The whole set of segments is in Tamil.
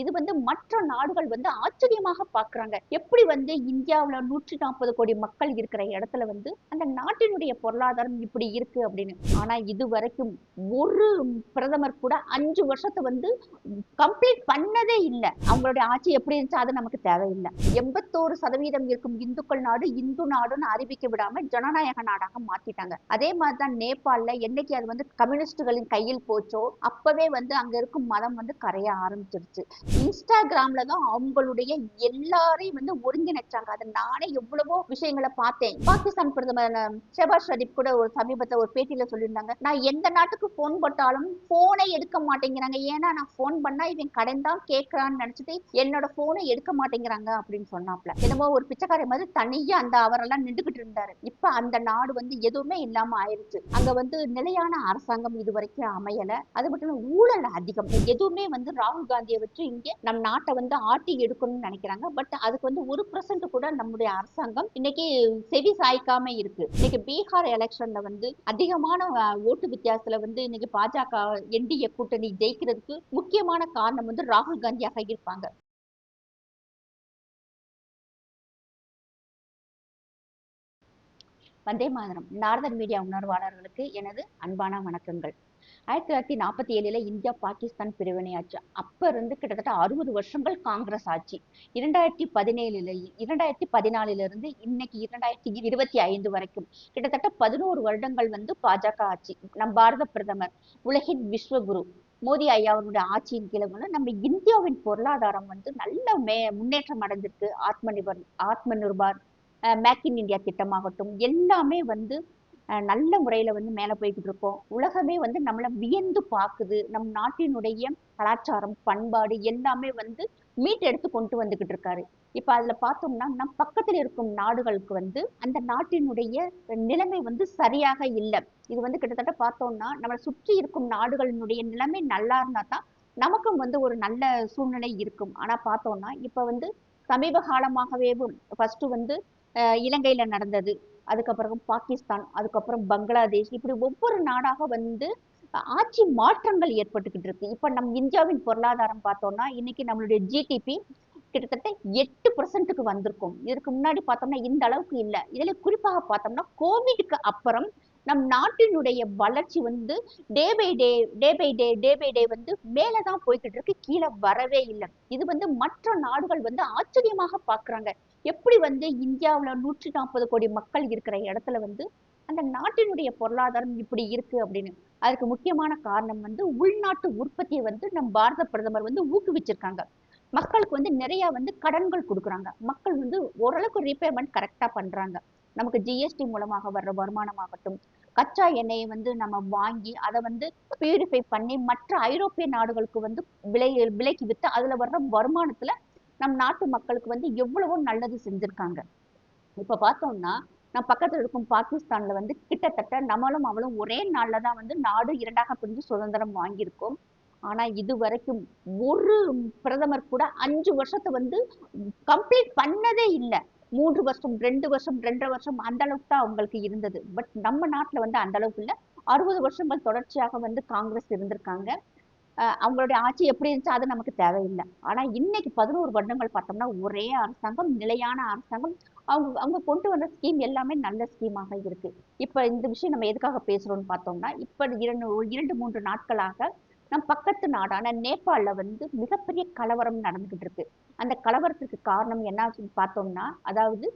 இது வந்து மற்ற நாடுகள் வந்து ஆச்சரியமாக பார்க்குறாங்க. எப்படி வந்து இந்தியாவில் நூற்றி நாற்பது கோடி மக்கள் இருக்கிற இடத்துல வந்து அந்த நாட்டினுடைய பொருளாதாரம் இப்படி இருக்கு அப்படின்னு. ஆனா இது வரைக்கும் ஒரு பிரதமர் கூட அஞ்சு வருஷத்தை வந்து கம்ப்ளீட் பண்ணதே இல்லை. அவங்களுடைய ஆட்சி எப்படி இருந்துச்சு அது நமக்கு தேவையில்லை. எண்பத்தோரு சதவீதம் இருக்கும் இந்துக்கள் நாடு இந்து நாடுன்னு அறிவிக்க விடாம ஜனநாயக நாடாக மாத்திட்டாங்க. அதே மாதிரிதான் நேபாளில் என்னைக்கு அது வந்து கம்யூனிஸ்டுகளின் கையில் போச்சோ அப்பவே வந்து அங்க இருக்கும் மதம் வந்து கரைய ஆரம்பிச்சிருச்சு. இன்ஸ்டாகிராம்ல தான் அவங்களுடைய எல்லாரையும் வந்து ஒருங்கிணைச்சாங்க. அதை நானே எவ்வளவோ விஷயங்களை பார்த்தேன். பாகிஸ்தான் பிரதமர் ஷெபாஸ் ஷரீப் கூட ஒரு சமீபத்தை ஒரு பேட்டியில சொல்லியிருந்தாங்க. நான் எந்த நாட்டுக்கு போன் போட்டாலும் போனை எடுக்க மாட்டேங்கிறாங்க. ஏன்னா நான் போன் பண்ணா இவன் கடன் தான் கேட்கறான்னு நினைச்சிட்டு என்னோட போனை எடுக்க மாட்டேங்கிறாங்க அப்படின்னு சொன்னாப்ல. என்னமோ ஒரு பிச்சைக்காரி மாதிரி தனியா அந்த அவரெல்லாம் நின்றுகிட்டு இருந்தாரு. இப்ப அந்த நாடு வந்து எதுவுமே இல்லாம ஆயிருச்சு. அங்க வந்து நிலையான அரசாங்கம் இது வரைக்கும் அமையல. அது மட்டும் ஊழல் அதிகம். எதுவுமே வந்து ராகுல் காந்தியை வச்சு இங்க நம் நாட்டை வந்து ஆட்டி எடுக்கணும்னு நினைக்கிறாங்க. பட் அதுக்கு வந்து ஒரு பர்சன்ட் கூட நம்முடைய அரசாங்கம் இன்னைக்கு செவி சாய்க்காம இருக்கு. இன்னைக்கு பீகார் எலெக்ஷன்ல வந்து அதிகமான ஓட்டு வித்தியாசத்துல வந்து இன்னைக்கு பாஜக என்டிஏ கூட்டணி ஜெயிக்கிறதுக்கு முக்கியமான காரணம் வந்து ராகுல் காந்தியாக இருப்பாங்க. வந்தே மாதரம். நாரதன் மீடியா உணர்வாளர்களுக்கு எனது அன்பான வணக்கங்கள். ஆயிரத்தி தொள்ளாயிரத்தி நாற்பத்தி ஏழுல இந்தியா பாகிஸ்தான் பிரிவினையாச்சு. அப்ப இருந்து கிட்டத்தட்ட அறுபது வருஷங்கள் காங்கிரஸ் ஆட்சி இரண்டாயிரத்தி பதினேழுல இரண்டாயிரத்தி பதினாலுல இருந்து இன்னைக்கு இரண்டாயிரத்தி இருபத்தி ஐந்து வரைக்கும் கிட்டத்தட்ட பதினோரு வருடங்கள் வந்து பாஜக ஆட்சி நம் பாரத பிரதமர் உலகின் விஸ்வகுரு மோடி ஐயா அவருடைய ஆட்சியின் கீழே வந்து நம்ம இந்தியாவின் பொருளாதாரம் வந்து நல்ல மே முன்னேற்றம் அடைஞ்சிருக்கு. Atma Nirbhar Atma Nirbhar make in India திட்டமாகட்டும் எல்லாமே வந்து நல்ல முறையில வந்து மேல போய்கிட்டு இருக்கோம். உலகமே வந்து நம்மளை வியந்து பார்க்குது நம் நாட்டினுடைய கலாச்சாரம் பண்பாடு எல்லாமே வந்து மீட்டெடுத்து கொண்டு வந்துகிட்டு இருக்காரு. இப்ப அதுல பார்த்தோம்னா நம் பக்கத்துல இருக்கும் நாடுகளுக்கு வந்து அந்த நாட்டினுடைய நிலைமை வந்து சரியாக இல்லை. இது வந்து கிட்டத்தட்ட பார்த்தோம்னா நம்மளை சுற்றி இருக்கும் நாடுகளினுடைய நிலைமை நல்லா இருந்தா தான் நமக்கும் வந்து ஒரு நல்ல சூழ்நிலை இருக்கும். ஆனா பார்த்தோம்னா இப்ப வந்து சமீப காலமாகவே ஃபர்ஸ்ட் வந்து அஹ், இலங்கையில நடந்தது. அதுக்கப்புறம் பாகிஸ்தான் அதுக்கப்புறம் பங்களாதேஷ் இப்படி ஒவ்வொரு நாடாக வந்து ஆட்சி மாற்றங்கள் ஏற்பட்டுக்கிட்டு இருக்கு. இப்ப நம் இந்தியாவின் பொருளாதாரம் பார்த்தோம்னா இன்னைக்கு நம்மளுடைய ஜிடிபி கிட்டத்தட்ட எட்டு பர்சன்ட்டுக்கு வந்திருக்கும். இதற்கு முன்னாடி பார்த்தோம்னா இந்த அளவுக்கு இல்லை. இதில் குறிப்பாக பார்த்தோம்னா கோவிடுக்கு அப்புறம் நம் நாட்டினுடைய வளர்ச்சி வந்து day by day day by day day by day வந்து மேலதான் போய்கிட்டு இருக்கு கீழே வரவே இல்லை. இது வந்து மற்ற நாடுகள் வந்து ஆச்சரியமாக பார்க்குறாங்க. எப்படி வந்து இந்தியாவுல நூற்றி நாற்பது கோடி மக்கள் இருக்கிற இடத்துல வந்து அந்த நாட்டினுடைய பொருளாதாரம் இப்படி இருக்கு அப்படின்னு. அதுக்கு முக்கியமான காரணம் வந்து உள்நாட்டு உற்பத்தியை வந்து நம் பாரத பிரதமர் வந்து ஊக்குவிச்சிருக்காங்க. மக்களுக்கு வந்து நிறைய வந்து கடன்கள் கொடுக்குறாங்க. மக்கள் வந்து ஓரளவுக்கு ரீபேமெண்ட் கரெக்டாக பண்றாங்க. நமக்கு ஜிஎஸ்டி மூலமாக வர்ற வருமானமாகட்டும் கச்சா எண்ணெயை வந்து நம்ம வாங்கி அதை வந்து பியூரிஃபை பண்ணி மற்ற ஐரோப்பிய நாடுகளுக்கு வந்து விலை விலைக்கு வித்து அதுல வர்ற வருமானத்துல நம் நாட்டு மக்களுக்கு வந்து எவ்வளவோ நல்லது செஞ்சிருக்காங்க. இப்ப பார்த்தோம்னா நம்ம பக்கத்துல இருக்கும் பாகிஸ்தான்ல வந்து கிட்டத்தட்ட நம்மளும் அவளும் ஒரே நாள்ல தான் வந்து நாடு இரண்டாக பிரிஞ்சு சுதந்திரம் வாங்கியிருக்கோம். ஆனா இது வரைக்கும் ஒரு பிரதமர் கூட அஞ்சு வருஷத்தை வந்து கம்ப்ளீட் பண்ணதே இல்லை. மூன்று வருஷம் ரெண்டு வருஷம் ரெண்டரை வருஷம் அந்த அளவுக்கு தான் அவங்களுக்கு இருந்தது. பட் நம்ம நாட்டில் வந்து அந்த அளவுக்கு இல்லை. அறுபது வருஷங்கள் தொடர்ச்சியாக வந்து காங்கிரஸ் இருந்திருக்காங்க. அவங்களுடைய ஆட்சி எப்படி இருந்துச்சு அது நமக்கு தேவையில்லை. ஆனா இன்னைக்கு பதினோரு வருடங்கள் பார்த்தோம்னா ஒரே அரசாங்கம் நிலையான அரசாங்கம். அவங்க அவங்க கொண்டு வந்த ஸ்கீம் எல்லாமே நல்ல ஸ்கீமாக இருக்கு. இப்போ இந்த விஷயம் நம்ம எதுக்காக பேசுறோம்னு பார்த்தோம்னா இப்போ இரண்டு இரண்டு மூன்று நாட்களாக நம் பக்கத்து நாடான நேபாளில் வந்து மிகப்பெரிய கலவரம் நடந்துகிட்டு இருக்கு. அந்த கலவரத்துக்கு காரணம் என்ன பார்த்தோம்னா அதாவது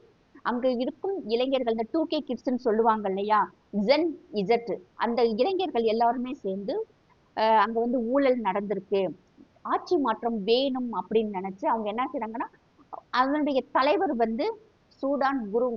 அங்க இருக்கும் இளைஞர்கள் இந்த டூ கே கிட்ஸ்ன்னு சொல்லுவாங்க இல்லையா? Gen Z. அந்த இளைஞர்கள் எல்லாருமே சேர்ந்து அங்க வந்து ஊழல் நடந்திருக்கு. ஆட்சி மாற்றம் வேணும் அப்படின்னு நினைச்சு அவங்க என்ன செய்றாங்கன்னா அதனுடைய தலைவர் வந்து சூடான் குரு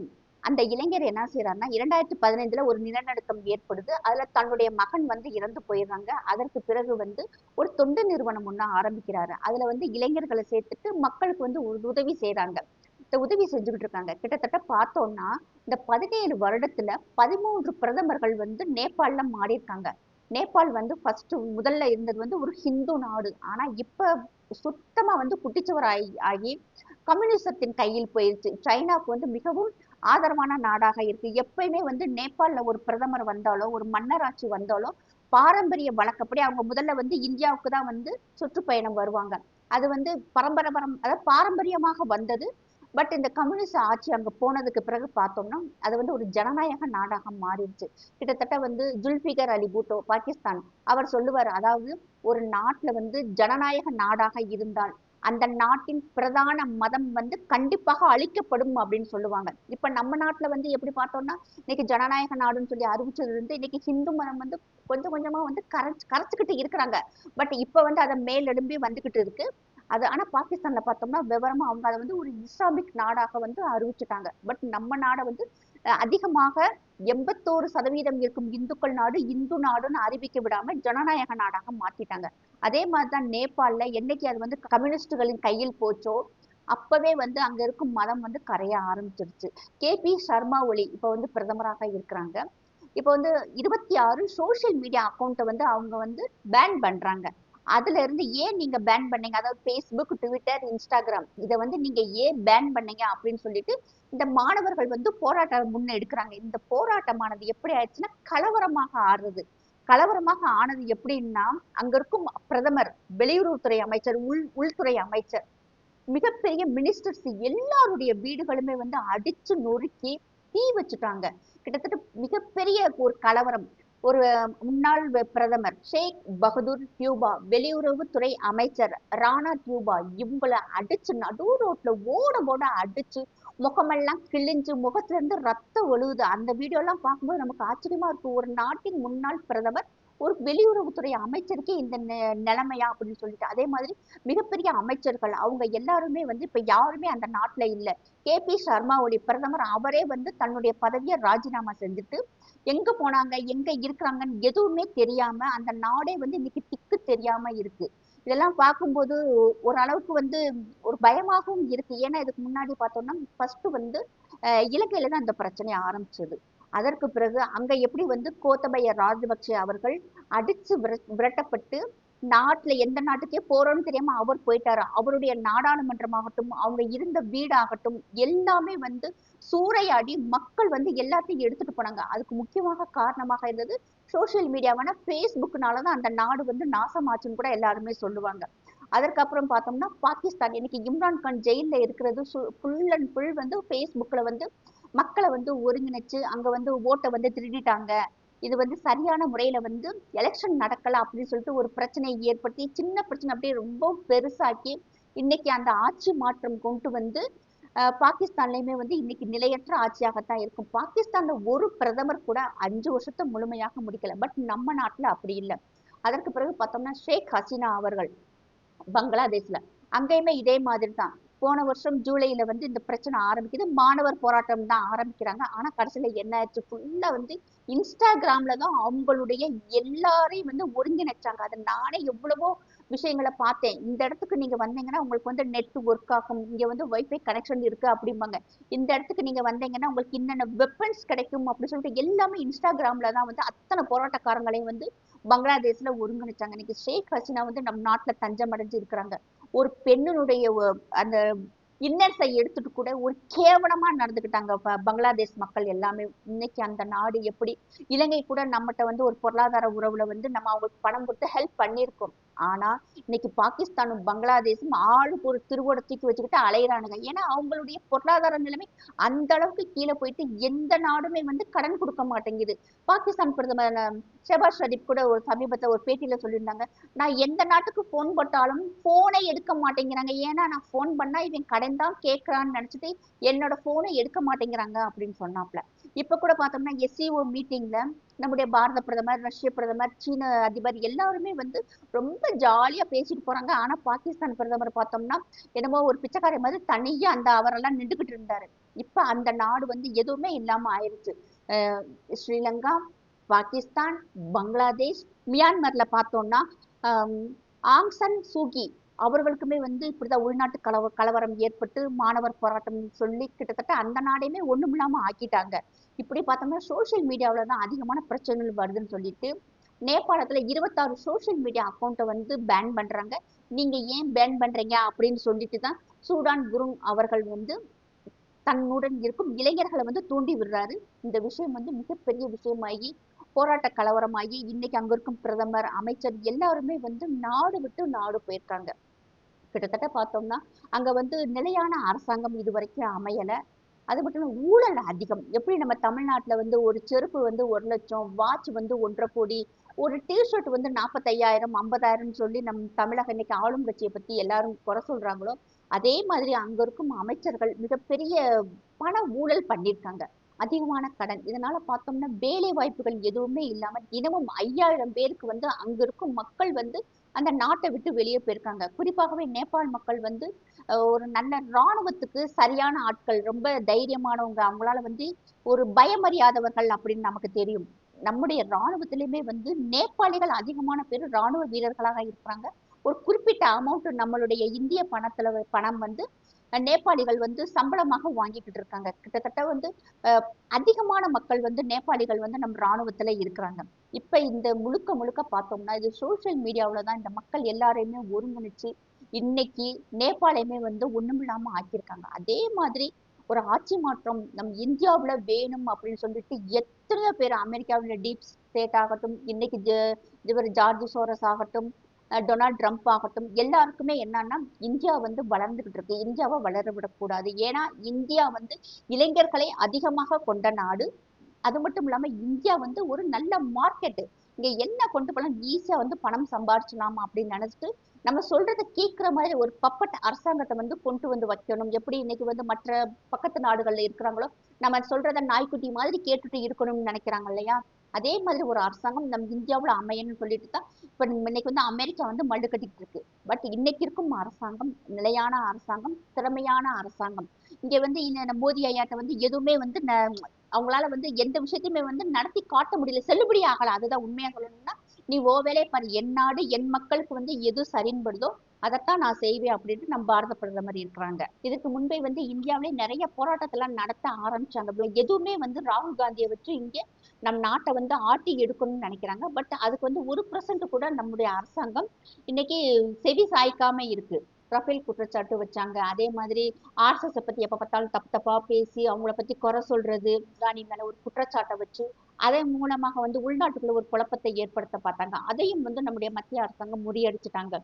அந்த இளைஞர் என்ன செய்யறாருன்னா இரண்டாயிரத்தி பதினைந்துல ஒரு நிலநடுக்கம் ஏற்படுது. அதுல தன்னுடைய மகன் வந்து இறந்து போயிடுறாங்க. அதற்கு பிறகு வந்து ஒரு தொண்டு நிறுவனம் ஒண்ணு ஆரம்பிக்கிறாரு. அதுல வந்து இளைஞர்களை சேர்த்துட்டு மக்களுக்கு வந்து ஒரு உதவி செய்யறாங்க இந்த உதவி செஞ்சுக்கிட்டு இருக்காங்க. கிட்டத்தட்ட பார்த்தோம்னா இந்த பதினேழு வருடத்துல பதிமூன்று பிரதமர்கள் வந்து நேபாளில மாறியிருக்காங்க. நேபாள் வந்து ஃபர்ஸ்ட் முதல்ல இருந்தது வந்து ஒரு ஹிந்து நாடு. ஆனா இப்ப சுத்தமா வந்து குட்டிச்சுவர் ஆகி ஆகி கம்யூனிசத்தின் கையில் போயிருச்சு. சைனாவுக்கு வந்து மிகவும் ஆதரவான நாடாக இருக்கு. எப்பயுமே வந்து நேபாள்ல ஒரு பிரதமர் வந்தாலோ ஒரு மன்னராட்சி வந்தாலோ பாரம்பரிய வழக்கப்படி அவங்க முதல்ல வந்து இந்தியாவுக்கு தான் வந்து சுற்றுப்பயணம் வருவாங்க. அது வந்து பரம்பரை பரம் அதாவது பாரம்பரியமாக வந்தது. பட் இந்த கம்யூனிஸ்ட் ஆட்சி அங்க போனதுக்கு பிறகு பார்த்தோம்னா அது வந்து ஒரு ஜனநாயக நாடாக மாறிடுச்சு. கிட்டத்தட்ட வந்து ஜுல்பிகர் அலி பூட்டோ பாகிஸ்தான் அவர் சொல்லுவார் அதாவது ஒரு நாட்டுல வந்து ஜனநாயக நாடாக இருந்தால் அந்த நாட்டின் பிரதான மதம் வந்து கண்டிப்பாக அழிக்கப்படும் அப்படின்னு சொல்லுவாங்க. இப்ப நம்ம நாட்டுல வந்து எப்படி பார்த்தோம்னா இன்னைக்கு ஜனநாயக நாடுன்னு சொல்லி அறிவிச்சது இருந்து இன்னைக்கு ஹிந்து மதம் வந்து கொஞ்சம் கொஞ்சமா வந்து கரைச்சு கரைச்சுக்கிட்டு இருக்கிறாங்க. பட் இப்ப வந்து அதை மேலெடும்பி வந்துகிட்டு இருக்கு. அது ஆனா பாகிஸ்தான்ல பார்த்தோம்னா விவரமா அவங்க அதை வந்து ஒரு இஸ்லாமிக் நாடாக வந்து அறிவிச்சுட்டாங்க. பட் நம்ம நாடை வந்து அதிகமாக எண்பத்தோரு சதவீதம் இருக்கும் இந்துக்கள் நாடு இந்து நாடுன்னு அறிவிக்க விடாம ஜனநாயக நாடாக மாத்திட்டாங்க. அதே மாதிரிதான் நேபாளில் என்னைக்கு அது வந்து கம்யூனிஸ்டுகளின் கையில் போச்சோ அப்பவே வந்து அங்க இருக்கும் மதம் வந்து கரைய ஆரம்பிச்சிருச்சு. கே. பி. சர்மா ஒலி இப்ப வந்து பிரதமராக இருக்கிறாங்க. இப்ப வந்து இருபத்தி ஆறு சோசியல் மீடியா அக்கௌண்ட்டை வந்து அவங்க வந்து பேன் பண்றாங்க. அதுல இருந்து ஏன் நீங்க பேன் பண்ணீங்க? அதாவது ஃபேஸ்புக் ட்விட்டர் இன்ஸ்டாகிராம் இதை வந்து நீங்க ஏன் பேன் பண்ணீங்க அப்படின்னு சொல்லிட்டு இந்த மாணவர்கள் வந்து போராட்டம் முன்னெடுக்கிறாங்க இந்த போராட்டமானது எப்படி ஆயிடுச்சுன்னா கலவரமாக ஆறுது. கலவரமாக ஆனது எப்படின்னா அங்க இருக்கும் பிரதமர் வெளியுறவுத்துறை அமைச்சர் உள் உள்துறை அமைச்சர் மிகப்பெரிய மினிஸ்டர்ஸ் எல்லாருடைய வீடுகளுமே வந்து அடிச்சு நொறுக்கி தீ வச்சுட்டாங்க. கிட்டத்தட்ட மிகப்பெரிய ஒரு கலவரம். ஒரு முன்னாள் பிரதமர் ஷேக் பகதூர் டியூபா வெளியுறவுத்துறை அமைச்சர் ராணா டியூபா இவங்களை அடிச்சு நடு ரோட்ல ஓட ஓட அடிச்சு முகமெல்லாம் கிழிஞ்சு முகத்துல இருந்து ரத்தம் ஒழுகுது. அந்த வீடியோ எல்லாம் பார்க்கும்போது நமக்கு ஆச்சரியமா இருக்கு ஒரு நாட்டின் முன்னாள் பிரதமர் ஒரு வெளியுறவுத்துறை அமைச்சருக்கே இந்த நெ- நிலைமையா அப்படின்னு சொல்லிட்டு. அதே மாதிரி மிகப்பெரிய அமைச்சர்கள் அவங்க எல்லாருமே வந்து இப்ப யாருமே அந்த நாட்டுல இல்ல. கே பி சர்மா பிரதமர் அவரே வந்து தன்னுடைய பதவியை ராஜினாமா செஞ்சுட்டு எங்க போனாங்க எங்க இருக்கிறாங்கன்னு எதுவுமே தெரியாம அந்த நாடே வந்து இன்னைக்கு திக்கு தெரியாம இருக்கு. இதெல்லாம் பார்க்கும்போது ஓரளவுக்கு வந்து ஒரு பயமாகவும் இருக்கு. ஏன்னா இதுக்கு முன்னாடி பார்த்தோம்னா ஃபர்ஸ்ட் வந்து இலங்கையில தான் அந்த பிரச்சனை ஆரம்பிச்சது. அதற்கு பிறகு அங்க எப்படி வந்து கோத்தபய ராஜபக்ஷ அவர்கள் அடிச்சு விர- விரட்டப்பட்டு நாட்டுல எந்த நாட்டுக்கே போறோம்னு தெரியாம அவர் போயிட்டாரு. அவருடைய நாடாளுமன்றமாகட்டும் அவங்க இருந்த வீடாகட்டும் எல்லாமே வந்து சூறையாடி மக்கள் வந்து எல்லாத்தையும் எடுத்துட்டு போனாங்க. அதுக்கு முக்கியமாக காரணமாக இருந்தது சோஷியல் மீடியாவான ஃபேஸ்புக்னால தான் அந்த நாடு வந்து நாசமாச்சுன்னு கூட எல்லாருமே சொல்லுவாங்க. அதற்கப்புறம் பார்த்தோம்னா பாகிஸ்தான் இன்னைக்கு இம்ரான் கான் ஜெயில்ல இருக்கிறது ஃபுல் அண்ட் ஃபுல் வந்து ஃபேஸ்புக்கில் வந்து மக்களை வந்து ஒருங்கிணைச்சு அங்க வந்து ஓட்டை வந்து திருடிட்டாங்க. இது வந்து சரியான முறையில வந்து எலெக்ஷன் நடக்கலாம் அப்படின்னு சொல்லிட்டு ஒரு பிரச்சனையை ஏற்படுத்தி சின்ன பிரச்சனை அப்படியே ரொம்ப பெருசாக்கி இன்னைக்கு அந்த ஆட்சி மாற்றம் கொண்டு வந்து பாகிஸ்தான்லையுமே வந்து இன்னைக்கு நிலையற்ற ஆட்சியாகத்தான் இருக்கும். பாகிஸ்தான்ல ஒரு பிரதமர் கூட அஞ்சு வருஷத்தை முழுமையாக முடிக்கல. பட் நம்ம நாட்டுல அப்படி இல்லை. அதற்கு பிறகு பார்த்தோம்னா ஷேக் ஹசீனா அவர்கள் பங்களாதேஷ்ல. அங்கேயுமே இதே மாதிரி தான் போன வருஷம் ஜூலையில வந்து இந்த பிரச்சனை ஆரம்பிக்குது. மாணவர் போராட்டம் தான் ஆரம்பிக்கிறாங்க. ஆனா கடைசியில என்ன ஆச்சு ஃபுல்லா வந்து இன்ஸ்டாகிராம்ல தான் அவங்களுடைய எல்லாரையும் வந்து ஒருங்கிணைச்சாங்க. அதை நானே எவ்வளவோ விஷயங்களை பார்த்தேன். இந்த இடத்துக்கு நீங்க வந்தீங்கன்னா உங்களுக்கு வந்து நெட் ஒர்க் ஆகும். இங்க வந்து ஒய்ஃபை கனெக்ஷன் இருக்கு அப்படிம்பாங்க. இந்த இடத்துக்கு நீங்க வந்தீங்கன்னா உங்களுக்கு என்னென்ன வெப்பன்ஸ் கிடைக்கும் அப்படின்னு சொல்லிட்டு எல்லாமே இன்ஸ்டாகிராம்ல தான் வந்து அத்தனை போராட்டக்காரங்களையும் வந்து பங்களாதேஷ்ல ஒருங்கிணைச்சாங்க. இன்னைக்கு ஷேக் ஹசினா வந்து நம் நாட்டுல தஞ்சம் அடைஞ்சு இருக்கிறாங்க. ஒரு பெண்ணினுடைய அந்த இன்னர்ஸை எடுத்துட்டு கூட ஒரு கேவலமா நடந்துக்கிட்டாங்க பங்களாதேஷ் மக்கள் எல்லாமே. இன்னைக்கு அந்த நாடு எப்படி இலங்கை கூட நம்மகிட்ட வந்து ஒரு பொருளாதார உறவுல வந்து நம்ம அவங்களுக்கு பணம் கொடுத்து ஹெல்ப் பண்ணியிருக்கோம். ஆனா இன்னைக்கு பாகிஸ்தானும் பங்களாதேஷும் ஆளுக்கு ஒரு திருவோட தூக்கி வச்சுக்கிட்டு அலையிறானுங்க. ஏன்னா அவங்களுடைய பொருளாதார நிலைமை அந்த அளவுக்கு கீழே போயிட்டு எந்த நாடுமே வந்து கடன் கொடுக்க மாட்டேங்குது. பாகிஸ்தான் பிரதமர் ஷெபாஸ் ஷரீப் கூட ஒரு சமீபத்தை ஒரு பேட்டியில சொல்லியிருந்தாங்க நான் எந்த நாட்டுக்கு ஃபோன் போட்டாலும் போனை எடுக்க மாட்டேங்கிறாங்க. ஏன்னா நான் ஃபோன் பண்ணா இவன் கடன் தான் கேட்கறான்னு நினைச்சிட்டு என்னோட போனை எடுக்க மாட்டேங்கிறாங்க. அப்படின்னு சொன்னாப்ல. இப்ப கூட பார்த்தோம்னா எஸ்சிஓ மீட்டிங்ல நம்முடைய பாரத பிரதமர் ரஷ்ய பிரதமர் சீன அதிபர் எல்லாருமே வந்து ரொம்ப ஜாலியா பேசிட்டு போறாங்க. ஆனா பாகிஸ்தான் பிரதமர் பார்த்தோம்னா என்னமோ ஒரு பிச்சைக்காரை மாதிரி தனியாக அந்த அவரெல்லாம் நின்றுகிட்டு இருந்தாரு. இப்ப அந்த நாடு வந்து எதுவுமே இல்லாம ஆயிருச்சு. அஹ் ஸ்ரீலங்கா பாகிஸ்தான் பங்களாதேஷ் மியான்மர்ல பார்த்தோம்னா ஆங்சன் சூகி அவர்களுக்குமே வந்து இப்படிதான் உள்நாட்டு கலவ கலவரம் ஏற்பட்டு மாணவர் போராட்டம் சொல்லி கிட்டத்தட்ட அந்த நாடையுமே ஒன்றும் இல்லாமல் ஆக்கிட்டாங்க. இப்படி பார்த்தோம்னா சோஷியல் மீடியாவில் தான் அதிகமான பிரச்சனைகள் வருதுன்னு சொல்லிட்டு நேபாளத்தில் இருபத்தாறு சோஷியல் மீடியா அக்கௌண்ட்டை வந்து பேன் பண்ணுறாங்க நீங்கள் ஏன் பேன் பண்ணுறீங்க அப்படின்னு சொல்லிட்டு தான் சூடான் குருங் அவர்கள் வந்து தன்னுடன் இருக்கும் இளைஞர்களை வந்து தூண்டி விடுறாரு. இந்த விஷயம் வந்து மிகப்பெரிய விஷயமாகி போராட்ட கலவரமாகி இன்னைக்கு அங்க இருக்கும் பிரதமர் அமைச்சர் எல்லாருமே வந்து நாடு விட்டு நாடு போயிருக்காங்க. கிட்டத்தட்ட பார்த்தோம்னா அங்கே வந்து நிலையான அரசாங்கம் இதுவரைக்கும் அமையலை. அது மட்டும் இல்லை ஊழல் அதிகம். எப்படி நம்ம தமிழ்நாட்டில் வந்து ஒரு செருப்பு வந்து ஒரு லட்சம் வாட்ச் வந்து ஒன்றரை கோடி ஒரு டிஷர்ட் வந்து நாற்பத்தையாயிரம் ஐம்பதாயிரம்னு சொல்லி நம் தமிழக இன்னைக்கு ஆளும் கட்சியை பற்றி எல்லாரும் குறை சொல்கிறாங்களோ அதே மாதிரி அங்கே இருக்கும் அமைச்சர்கள் மிகப்பெரிய பண ஊழல் பண்ணியிருக்காங்க. அதிகமான கடன். இதனால பார்த்தோம்னா வேலை வாய்ப்புகள் எதுவுமே இல்லாமல் தினமும் ஐயாயிரம் பேருக்கு வந்து அங்கே இருக்கும் மக்கள் வந்து அந்த நாட்டை விட்டு வெளியே போயிருக்காங்க. குறிப்பாகவே நேபாள் மக்கள் வந்து ஒரு நல்ல இராணுவத்துக்கு சரியான ஆட்கள் ரொம்ப தைரியமானவங்க அவங்களால வந்து ஒரு பயமறியாதவர்கள் அப்படின்னு நமக்கு தெரியும். நம்முடைய இராணுவத்திலையுமே வந்து நேபாளிகள் அதிகமான பேர் இராணுவ வீரர்களாக இருக்கிறாங்க. ஒரு குறிப்பிட்ட அமௌண்ட் நம்மளுடைய இந்திய பணத்துல பணம் வந்து நேபாளிகள் வந்து சம்பளமாக வாங்கிக்கிட்டு இருக்காங்க. கிட்டத்தட்ட வந்து அதிகமான மக்கள் வந்து நேபாளிகள் வந்து நம்ம இராணுவத்துல இருக்கிறாங்க. இப்ப இந்த முழுக்க முழுக்க பார்த்தோம்னா இது சோஷியல் மீடியாவில தான் இந்த மக்கள் எல்லாரையுமே ஒருங்கிணைச்சு இன்னைக்கு நேபாளையுமே வந்து ஒண்ணுமில்லாம ஆக்கியிருக்காங்க. அதே மாதிரி ஒரு ஆட்சி மாற்றம் நம் இந்தியாவுல வேணும் அப்படின்னு சொல்லிட்டு எத்தனையோ பேர் அமெரிக்காவில் டீப் ஸ்டேட் ஆகட்டும் இன்னைக்கு இவர் ஜார்ஜ் சோரஸ் ஆகட்டும் டொனால்ட் ட்ரம்ப் ஆகட்டும் எல்லாருக்குமே என்னன்னா இந்தியா வந்து வளர்ந்துகிட்டு இருக்கு. இந்தியாவை வளர விடக்கூடாது. ஏன்னா இந்தியா வந்து இளைஞர்களை அதிகமாக கொண்ட நாடு. அது மட்டும் இல்லாம இந்தியா வந்து ஒரு நல்ல மார்க்கெட்டு இங்க என்ன கொண்டு போலாம் ஈஸியா வந்து பணம் சம்பாரிச்சலாமா அப்படின்னு நினச்சிட்டு நம்ம சொல்றதை கேட்குற மாதிரி ஒரு பப்பட் அரசாங்கத்தை வந்து கொண்டு வந்து வைக்கணும். எப்படி இன்னைக்கு வந்து மற்ற பக்கத்து நாடுகள்ல இருக்கிறாங்களோ நம்ம சொல்றத நாய்க்குட்டி மாதிரி கேட்டுட்டு இருக்கணும்னு நினைக்கிறாங்க இல்லையா? அதே மாதிரி ஒரு அரசாங்கம் நம்ம இந்தியாவுல அமையணும்னு சொல்லிட்டு தான் இப்போ இன்னைக்கு வந்து அமெரிக்கா வந்து மல்லு கட்டிட்டு இருக்கு. பட் இன்னைக்கு இருக்கும் அரசாங்கம் நிலையான அரசாங்கம் திறமையான அரசாங்கம். இங்க வந்து இந்த மோடி ஐயாட்ட வந்து எதுவுமே வந்து அவங்களால வந்து எந்த விஷயத்தையுமே வந்து நடத்தி காட்ட முடியல. செல்லுபடி ஆகல. அதுதான் உண்மையா சொல்லணும்னா நீ ஓ வேலையை பாரு. என் நாடு என் மக்களுக்கு வந்து எது சரின்படுதோ அதைத்தான் நான் செய்வேன் அப்படின்ட்டு நம்ம பாரத பிரதமர் இருக்கிறாங்க. இதுக்கு முன்பே வந்து இந்தியாவிலே நிறைய போராட்டத்தெல்லாம் நடத்த ஆரம்பிச்சாங்க. எதுவுமே வந்து ராகுல் காந்தியை வச்சு இங்கே நம் நாட்டை வந்து ஆட்டி எடுக்கணும்னு நினைக்கிறாங்க. பட் அதுக்கு வந்து ஒரு பர்சன்ட் கூட நம்முடைய அரசாங்கம் இன்னைக்கு செவி சாய்க்காம இருக்கு. ரஃபேல் குற்றச்சாட்டு வச்சாங்க. அதே மாதிரி ஆர்எஸ்எஸ் பத்தி எப்ப பார்த்தாலும் தப்பு தப்பா பேசி அவங்கள பத்தி குறை சொல்றது ராணி மேல ஒரு குற்றச்சாட்டை வச்சு அதன் மூலமாக வந்து உள்நாட்டுக்குள்ள ஒரு குழப்பத்தை ஏற்படுத்த பார்த்தாங்க. அதையும் வந்து நம்முடைய மத்திய அரசாங்கம் முறியடிச்சிட்டாங்க.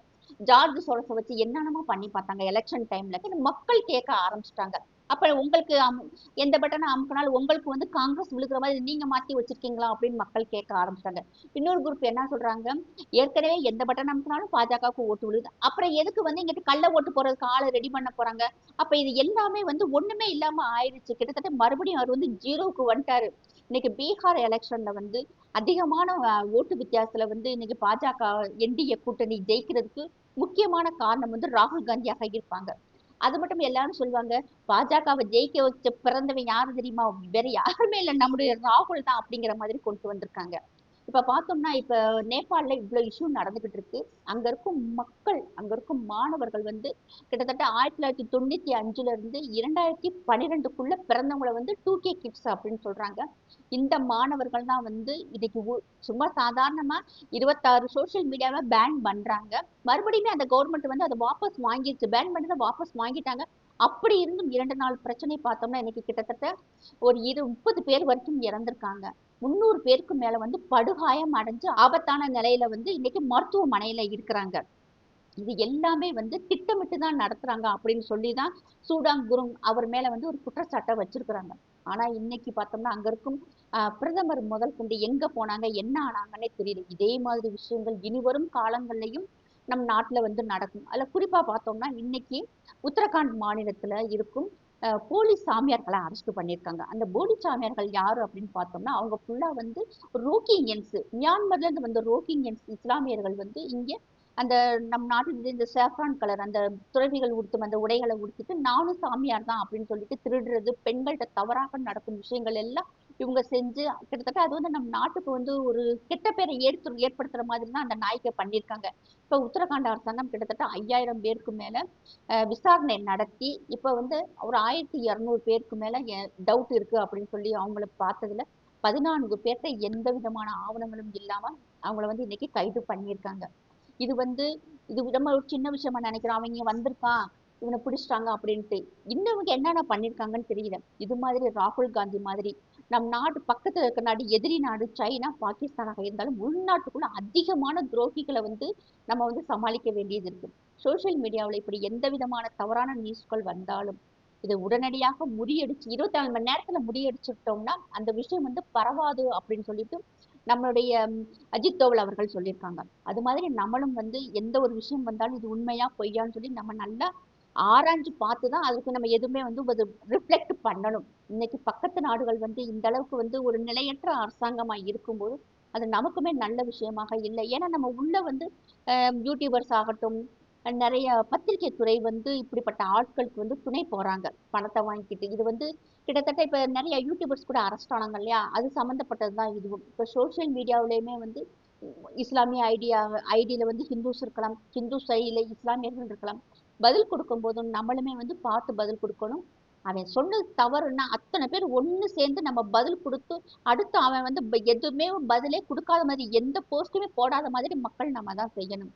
ஜார்ஜ் சோரஸை வச்சு என்னென்னமோ பண்ணி பார்த்தாங்க. எலெக்ஷன் டைம்ல மக்கள் கேட்க ஆரம்பிச்சிட்டாங்க. அப்ப உங்களுக்கு எந்த பட்டனை அமுக்கினாலும் உங்களுக்கு வந்து காங்கிரஸ் விழுகிற மாதிரி நீங்க மாத்தி வச்சிருக்கீங்களா அப்படின்னு மக்கள் கேட்க ஆரம்பிச்சிட்டாங்க இன்னொரு குரூப் என்ன சொல்றாங்க? ஏற்கனவே எந்த பட்டன் அமுக்கினாலும் பாஜகவுக்கு ஓட்டு விழுது அப்புறம் எதுக்கு வந்து இங்கிட்டு கள்ள ஓட்டு போறதுக்கு ஆளை ரெடி பண்ண போறாங்க? அப்ப இது எல்லாமே வந்து ஒண்ணுமே இல்லாம ஆயிடுச்சு. கிட்டத்தட்ட மறுபடியும் அவர் வந்து ஜீரோவுக்கு வந்துட்டாரு. இன்னைக்கு பீகார் எலெக்ஷன்ல வந்து அதிகமான ஓட்டு வித்தியாசத்துல வந்து இன்னைக்கு பாஜக என்டிஏ கூட்டணி ஜெயிக்கிறதுக்கு முக்கியமான காரணம் வந்து ராகுல் காந்தியாக இருப்பாங்க. அது மட்டும் எல்லாரும் சொல்லுவாங்க பாஜகவை ஜெயிக்க வச்ச பிறந்தவன் யாரு தெரியுமா? வேற யாருமே இல்லை நம்முடைய ராகுல் தான் அப்படிங்கிற மாதிரி கொண்டு வந்திருக்காங்க. இப்ப பார்த்தோம்னா இப்ப நேபாளில இவ்வளவு இஷ்யூ நடந்துகிட்டு இருக்கு அங்க இருக்கும் மக்கள் அங்க இருக்கும் மாணவர்கள் வந்து கிட்டத்தட்ட ஆயிரத்தி தொள்ளாயிரத்தி தொண்ணூத்தி அஞ்சுல இருந்து இரண்டாயிரத்தி பன்னிரெண்டுக்குள்ள பிறந்தவங்கள வந்து டூ கே கிட்ஸ் அப்படின்னு சொல்றாங்க. இந்த மாணவர்கள் தான் வந்து இதுக்கு சும்மா சாதாரணமா இருபத்தாறு சோஷியல் மீடியாவை பேன் பண்றாங்க. மறுபடியுமே அந்த கவர்மெண்ட் வந்து அதை வாபஸ் வாங்கிடுச்சு பேன் பண்ணதை வாபஸ் வாங்கிட்டாங்க. அப்படி இருந்தும் இரண்டு நாள் பிரச்சனை பார்த்தோம்னா இன்னைக்கு கிட்டத்தட்ட ஒரு இரு முப்பது பேர் வரைக்கும் இறந்திருக்காங்க. முந்நூறு பேருக்கு மேல வந்து படுகாயம் அடைஞ்சு ஆபத்தான நிலையில வந்து இன்னைக்கு மருத்துவமனையில இருக்கிறாங்க. இது எல்லாமே வந்து திட்டமிட்டு தான் நடத்துறாங்க அப்படின்னு சொல்லி தான் சூடாங் குருங் அவர் மேல வந்து ஒரு குற்றச்சாட்டை வச்சிருக்கிறாங்க. ஆனா இன்னைக்கு பார்த்தோம்னா அங்க இருக்கும் பிரதமர் முதல் கொண்டு எங்க போனாங்க என்ன ஆனாங்கன்னே தெரியல. இதே மாதிரி விஷயங்கள் இனி வரும் காலங்கள்லையும் நம் நாட்டுல வந்து நடக்கும். அதுல குறிப்பா பார்த்தோம்னா இன்னைக்கு உத்தரகாண்ட் மாநிலத்துல இருக்கும் போலி போலீஸ் சாமியார்களை அரெஸ்ட் பண்ணியிருக்காங்க அந்த போலி சாமியார்கள் யாரு அப்படின்னு பார்த்தோம்னா அவங்க ஃபுல்லா வந்து ரோக்கிங்கியன்ஸ் மியான்மர்ல இருந்து வந்த ரோக்கிங்கியன்ஸ் இஸ்லாமியர்கள் வந்து இங்கே அந்த நம் நாட்டில் இந்த சேஃப்ரான் கலர் அந்த துறவிகள் உடுத்தும் அந்த உடைகளை உடுத்திட்டு நானும் சாமியார் தான் அப்படின்னு சொல்லிட்டு திருடுறது பெண்கள்கிட்ட தவறாக நடக்கும் விஷயங்கள் எல்லாம் இவங்க செஞ்சு கிட்டத்தட்ட அது வந்து நம்ம நாட்டுக்கு வந்து ஒரு கெட்ட பேரை ஏற்படு ஏற்படுத்துற மாதிரி தான் அந்த நாய்க்கை பண்ணியிருக்காங்க. இப்ப உத்தரகாண்ட் அரசாங்கம் கிட்டத்தட்ட ஐயாயிரம் பேருக்கு மேல விசாரணை நடத்தி இப்ப வந்து ஒரு ஆயிரத்தி இரநூறு பேருக்கு மேல டவுட் இருக்கு அப்படின்னு சொல்லி அவங்கள பார்த்ததுல பதினான்கு பேர்த்த எந்த விதமான ஆவணங்களும் இல்லாம அவங்கள வந்து இன்னைக்கு கைது பண்ணியிருக்காங்க. இது வந்து இது நம்ம ஒரு சின்ன விஷயமா நினைக்கிறோம். அவங்க வந்திருக்கான் இவனை பிடிச்சிட்டாங்க அப்படின்ட்டு. இன்னவங்க என்னென்ன பண்ணிருக்காங்கன்னு தெரியல. இது மாதிரி ராகுல் காந்தி மாதிரி நம் நாடு பக்கத்துல இருக்க நாடு எதிரி நாடு சைனா பாகிஸ்தானாக இருந்தாலும் உள்நாட்டுக்குள்ள அதிகமான துரோகிகளை வந்து நம்ம வந்து சமாளிக்க வேண்டியது இருக்கு. சோசியல் மீடியாவில் இப்படி எந்த விதமான தவறான நியூஸ்கள் வந்தாலும் இது உடனடியாக முறியடிச்சு இருபத்தி நாலு மணி நேரத்துல முறியடிச்சுட்டோம்னா அந்த விஷயம் வந்து பரவாது அப்படின்னு சொல்லிட்டு நம்மளுடைய அஜித் தோவல் அவர்கள் சொல்லியிருக்காங்க. அது மாதிரி நம்மளும் வந்து எந்த ஒரு விஷயம் வந்தாலும் இது உண்மையா பொய்யான்னு சொல்லி நம்ம நல்லா ஆராய்ஞ்சு பார்த்து தான் அதுக்கு நம்ம எதுவுமே வந்து ஒரு ரிஃப்ளெக்ட் பண்ணணும். இன்னைக்கு பக்கத்து நாடுகள் வந்து இந்த அளவுக்கு வந்து ஒரு நிலையற்ற அரசாங்கமாக இருக்கும்போது அது நமக்குமே நல்ல விஷயமாக இல்லை. ஏன்னா நம்ம உள்ள வந்து யூடியூபர்ஸ் ஆகட்டும் நிறைய பத்திரிகை துறை வந்து இப்படிப்பட்ட ஆட்களுக்கு வந்து துணை போறாங்க. பணத்தை வாங்கிக்கிட்டு. இது வந்து கிட்டத்தட்ட இப்போ நிறைய யூடியூபர்ஸ் கூட அரெஸ்ட் ஆனாங்க இல்லையா? அது சம்மந்தப்பட்டது தான் இதுவும். இப்போ சோஷியல் மீடியாவிலையுமே வந்து இஸ்லாமிய ஐடியா ஐடியில் வந்து ஹிந்துஸ் இருக்கலாம் ஹிந்து சைடில் இஸ்லாமியர்கள் இருக்கலாம். பதில் கொடுக்கும் போதும் நம்மளுமே வந்து பார்த்து பதில் கொடுக்கணும். அவன் சொன்னது தவறுன்னா அத்தனை பேர் ஒண்ணு சேர்ந்து நம்ம பதில் கொடுத்து அடுத்து அவன் வந்து எதுவுமே பதிலே கொடுக்காத மாதிரி எந்த போஸ்ட்டுமே போடாத மாதிரி மக்கள் நம்ம தான் செய்யணும்.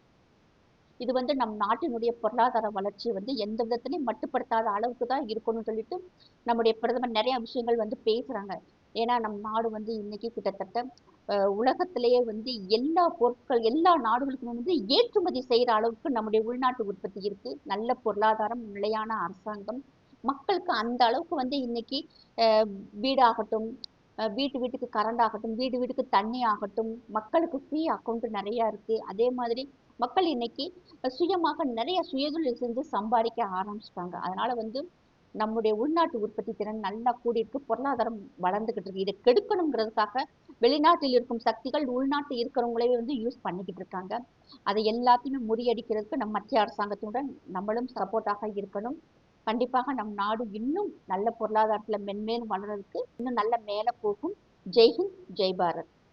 இது வந்து நம் நாட்டினுடைய பொருளாதார வளர்ச்சி வந்து எந்த விதத்திலையும் மட்டுப்படுத்தாத அளவுக்கு தான் இருக்கணும்னு சொல்லிட்டு நம்முடைய பிரதமர் நிறைய விஷயங்கள் வந்து பேசுறாங்க. ஏன்னா நம் நாடு வந்து இன்னைக்கு கிட்டத்தட்ட உலகத்திலேயே வந்து எல்லா பொருட்கள் எல்லா நாடுகளுக்குமே வந்து ஏற்றுமதி செய்யற அளவுக்கு நம்முடைய உள்நாட்டு உற்பத்தி இருக்கு. நல்ல பொருளாதாரம் நிலையான அரசாங்கம். மக்களுக்கு அந்த அளவுக்கு வந்து இன்னைக்கு வீடாகட்டும் வீட்டு வீட்டுக்கு கரண்ட் ஆகட்டும் வீடு வீட்டுக்கு தண்ணி ஆகட்டும் மக்களுக்கு ஃப்ரீ அக்கௌண்ட் நிறைய இருக்கு. அதே மாதிரி மக்கள் இன்னைக்கு சுயமாக நிறைய சுயதொழில் செஞ்சு சம்பாதிக்க ஆரம்பிச்சிட்டாங்க. அதனால வந்து நம்முடைய உள்நாட்டு உற்பத்தி திறன் நல்லா கூடியிருக்கு. பொருளாதாரம் வளர்ந்துகிட்டு இருக்கு. இதை கெடுக்கணுங்கிறதுக்காக வெளிநாட்டில் இருக்கும் சக்திகள் உள்நாட்டு இருக்கிறவங்களே வந்து யூஸ் பண்ணிக்கிட்டு இருக்காங்க. அதை எல்லாத்தையுமே முறியடிக்கிறதுக்கு நம் மத்திய அரசாங்கத்துடன் நம்மளும் சப்போர்ட்டாக இருக்கணும். கண்டிப்பாக நம் நாடு இன்னும் நல்ல பொருளாதாரத்துல மென்மேலும் வளர்றதுக்கு இன்னும் நல்ல மேல போகும். ஜெய்ஹிந்த் ஜெய் பாரத்.